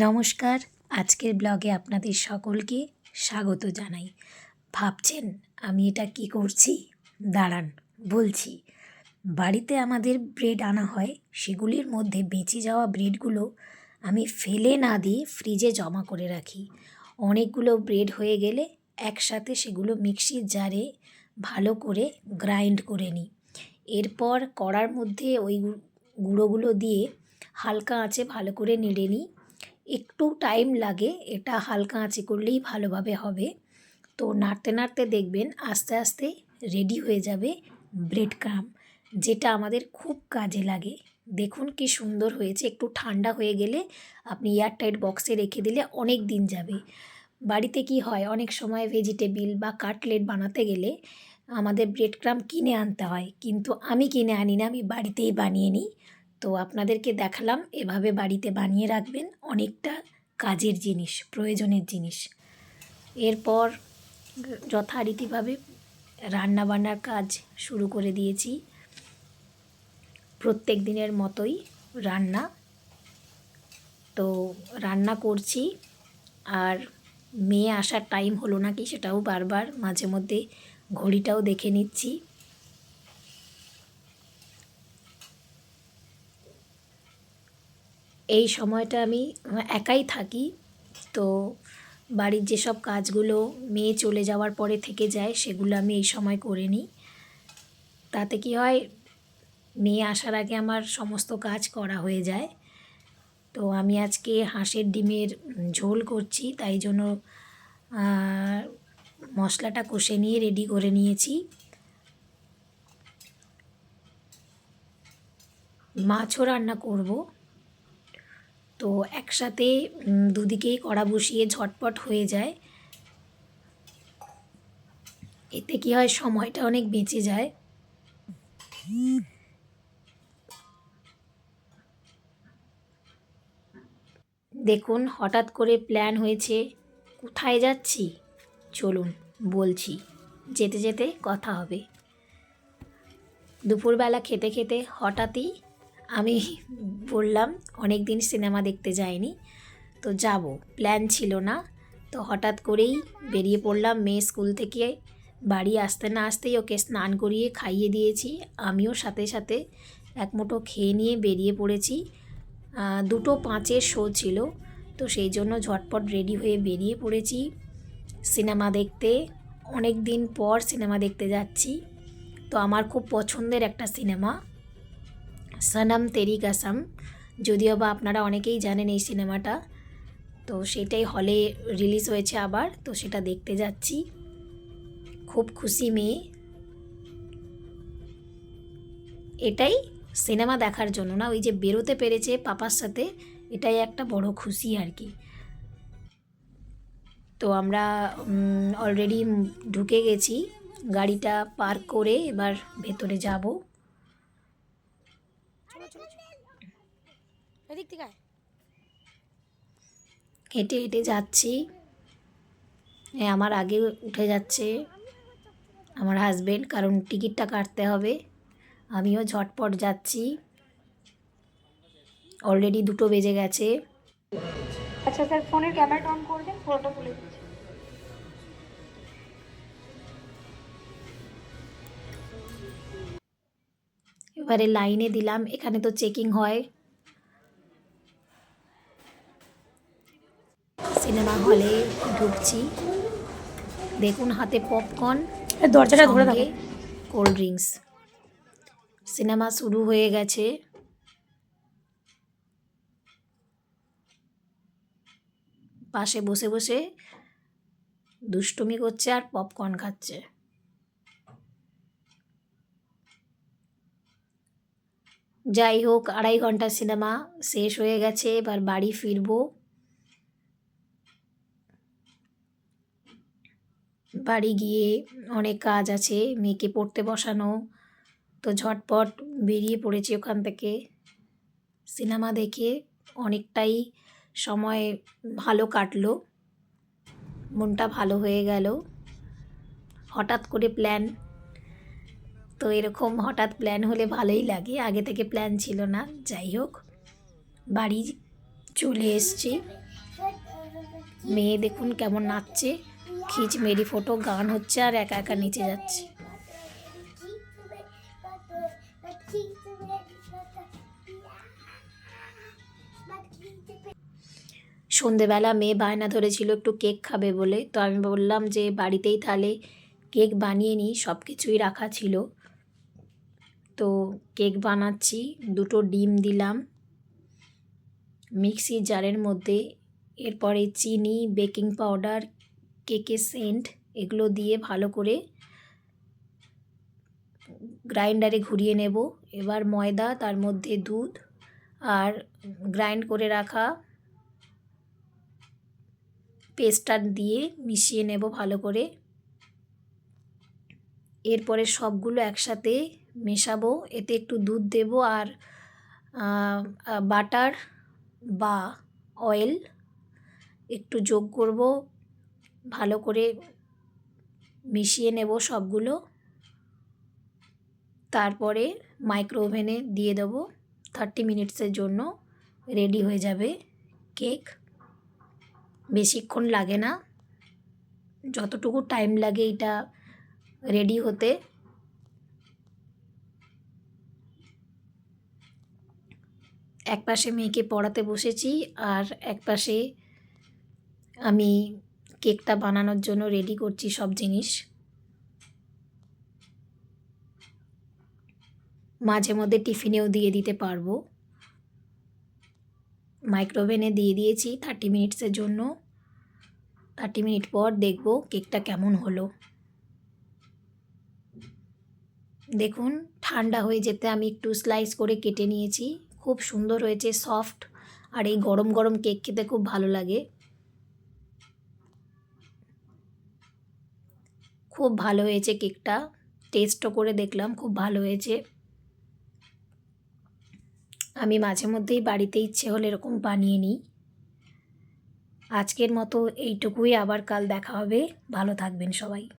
নমস্কার। আজকের ব্লগে আপনাদের সকলকে স্বাগত জানাই। ভাবছেন আমি এটা কি করছি? দাঁড়ান, বলছি। বাড়িতে আমাদের ব্রেড আনা হয়, সেগুলির মধ্যে বেঁচে যাওয়া ব্রেডগুলো আমি ফেলে না দিয়ে ফ্রিজে জমা করে রাখি। অনেকগুলো ব্রেড হয়ে গেলে একসাথে সেগুলো মিক্সির জারে ভালো করে গ্রাইন্ড করে নিই। এরপর কড়ার মধ্যে ওই গুঁড়োগুলো দিয়ে হালকা আঁচে ভালো করে নেড়ে নিই। একটু টাইম লাগে, এটা হালকা আঁচে করলেই ভালোভাবে হবে। তো নাড়তে নাড়তে দেখবেন আস্তে আস্তে রেডি হয়ে যাবে ব্রেড ক্রাম যেটা আমাদের খুব কাজে লাগে। দেখুন কি সুন্দর হয়েছে, একটু ঠান্ডা হয়ে গেলে আপনি এয়ারটাইট বক্সে রেখে দিলে অনেক দিন যাবে। বাড়িতে কি হয়, অনেক সময় ভেজিটেবিল বা কাটলেট বানাতে গেলে আমাদের ব্রেড ক্রাম কিনে আনতে হয়, কিন্তু আমি কিনে আনি না, আমি বাড়িতেই বানিয়ে নিই। তো আপনাদেরকে দেখালাম এভাবে বাড়িতে বানিয়ে রাখবেন অনেকটা কাজের জিনিস, প্রয়োজনের জিনিস। এরপর যথারীতিভাবে রান্নাবান্নার কাজ শুরু করে দিয়েছি। প্রত্যেক দিনের মতোই রান্না। তো রান্না করছি আর মেয়ে আসার টাইম হলো নাকি সেটাও বারবার মাঝে মধ্যে ঘড়িটাও দেখে নিচ্ছি। এই সময়টা আমি একাই থাকি। তো বাড়ির যেসব কাজগুলো মেয়ে চলে যাওয়ার পরে থেকে যায়, সেগুলো আমি এই সময় করে নিই। তাতে কি হয়, মেয়ে আসার আগে আমার সমস্ত কাজ করা হয়ে যায়। তো আমি আজকে হাঁসের ডিমের ঝোল করছি, তাই জন্য মশলাটা কষে নিয়ে রেডি করে নিয়েছি। মাছও রান্না করব। তো একসাথে দুদিকেই কড়া বসিয়ে ঝটপট হয়ে যায়। এতে কি হয়, সময়টা অনেক বেঁচে যায়। দেখুন, হঠাৎ করে প্ল্যান হয়েছে, কোথায় যাচ্ছি? চলুন, বলছি, যেতে যেতে কথা হবে। দুপুরবেলা খেতে খেতে হঠাৎই আমি বললাম অনেক দিন সিনেমা দেখতে যাইনি, তো যাব। প্ল্যান ছিল না, তো হঠাৎ করেই বেরিয়ে পড়লাম। মেয়ে স্কুল থেকে বাড়ি আসতে না আসতেই ওকে স্নান করিয়ে খাইয়ে দিয়েছি। আমিও সাথে সাথে এক মুঠো খেয়ে নিয়ে বেরিয়ে পড়েছি। দুটো পাঁচের শো ছিল, তো সেই জন্য ঝটপট রেডি হয়ে বেরিয়ে পড়েছি সিনেমা দেখতে। অনেক দিন পর সিনেমা দেখতে যাচ্ছি, তো আমার খুব পছন্দের একটা সিনেমা। সনম তেরি কাসাম। যদিও বা আপনারা অনেকেই জানেন এই সিনেমাটা। তো সেটাই হলে রিলিজ হয়েছে আবার, তো সেটা দেখতে যাচ্ছি। খুব খুশি মেয়ে। এটাই সিনেমা দেখার জন্য না, ওই যে বেরোতে পেরেছে পাপার সাথে, এটাই একটা বড় খুশি আর কি। তো আমরা অলরেডি ঢুকে গেছি, গাড়িটা পার্ক করে এবার ভেতরে যাব। এদিক থেকে হেঁটে হেঁটে যাচ্ছি। আমার আগে উঠে যাচ্ছে আমার হাজবেন্ড কারণ টিকিটটা কাটতে হবে। আমিও ঝটপট যাচ্ছি। অলরেডি দুটো বেজে গেছে। আচ্ছা স্যার ফোনের ক্যামেরাটা অন করবেন ফটোটা তুলে এবারে লাইনে দিলাম এখানে তো চেকিং হয়। সিনেমা হলে ঢুকছি। দেখুন হাতে পপকর্ন দরজাটা ধরে থাকে কোল্ড ড্রিঙ্কস। সিনেমা শুরু হয়ে গেছে। পাশে বসে বসে দুষ্টুমি করছে আর পপকর্ন খাচ্ছে। যাই হোক আড়াই ঘণ্টা সিনেমা শেষ হয়ে গেছে, এবার বাড়ি ফিরবো। বাড়ি গিয়ে অনেক কাজ আছে, মেয়েকে পড়তে বসানো। তো ঝটপট বেরিয়ে পড়েছি ওখান থেকে। সিনেমা দেখে অনেকটাই সময় ভালো কাটলো। মনটা ভালো হয়ে গেল। হঠাৎ করে প্ল্যান তো এরকম হঠাৎ প্ল্যান হলে ভালোই লাগে। আগে থেকে প্ল্যান ছিল না। যাই হোক, বাড়ি চলে এসছি। মেয়ে দেখুন কেমন নাচছে। খিচ মেরি ফটো, গান হচ্ছে আর একা একা নিচে যাচ্ছে। সন্ধেবেলা মেয়ে বায়না ধরেছিল একটু কেক খাবে বলে। তো আমি বললাম যে, বাড়িতেই তাহলে কেক বানিয়ে নিই। সব কিছুই রাখা ছিল। তো কেক বানাচ্ছি, দুটো ডিম দিলাম। মিক্সি জারের মধ্যে, এরপরে চিনি, বেকিং পাউডার, কেকের সেন্ট, এগুলো দিয়ে ভালো করে গ্রাইন্ডারে ঘুরিয়ে নেব। এবার ময়দা, তার মধ্যে দুধ আর গ্রাইন্ড করে রাখা পেস্টটা দিয়ে মিশিয়ে নেব ভালো করে। এরপরে সবগুলো একসাথে মেশাবো, এতে একটু দুধ দেব আর বাটার বা অয়েল একটু যোগ করব, ভালো করে মিশিয়ে নেব সবগুলো। তারপরে মাইক্রো ওভেনে দিয়ে দেবো থার্টি মিনিটসের জন্য রেডি হয়ে যাবে কেক বেশিক্ষণ লাগে না, যতটুকু টাইম লাগে এটা রেডি হতে। এক পাশে মেয়েকে পড়াতে বসেছি আর এক পাশে আমি কেকটা বানানোর জন্য রেডি করছি সব জিনিস। মাঝে মধ্যে টিফিনেও দিয়ে দিতে পারব। মাইক্রোওভেনে দিয়ে দিয়েছি থার্টি মিনিটসের জন্য। থার্টি মিনিট পর দেখব কেকটা কেমন হলো। দেখুন, ঠান্ডা হয়ে যেতে আমি একটু স্লাইস করে কেটে নিয়েছি। খুব সুন্দর হয়েছে সফট আর এই গরম গরম কেক খেতে খুব ভালো লাগে। খুব ভালো হয়েছে কেকটা টেস্টও করে দেখলাম, খুব ভালো হয়েছে। আমি মাঝে মধ্যেই বাড়িতে ইচ্ছে হলে এরকম বানিয়ে নিই। আজকের মতো এইটুকুই, আবার কাল দেখা হবে। ভালো থাকবেন সবাই।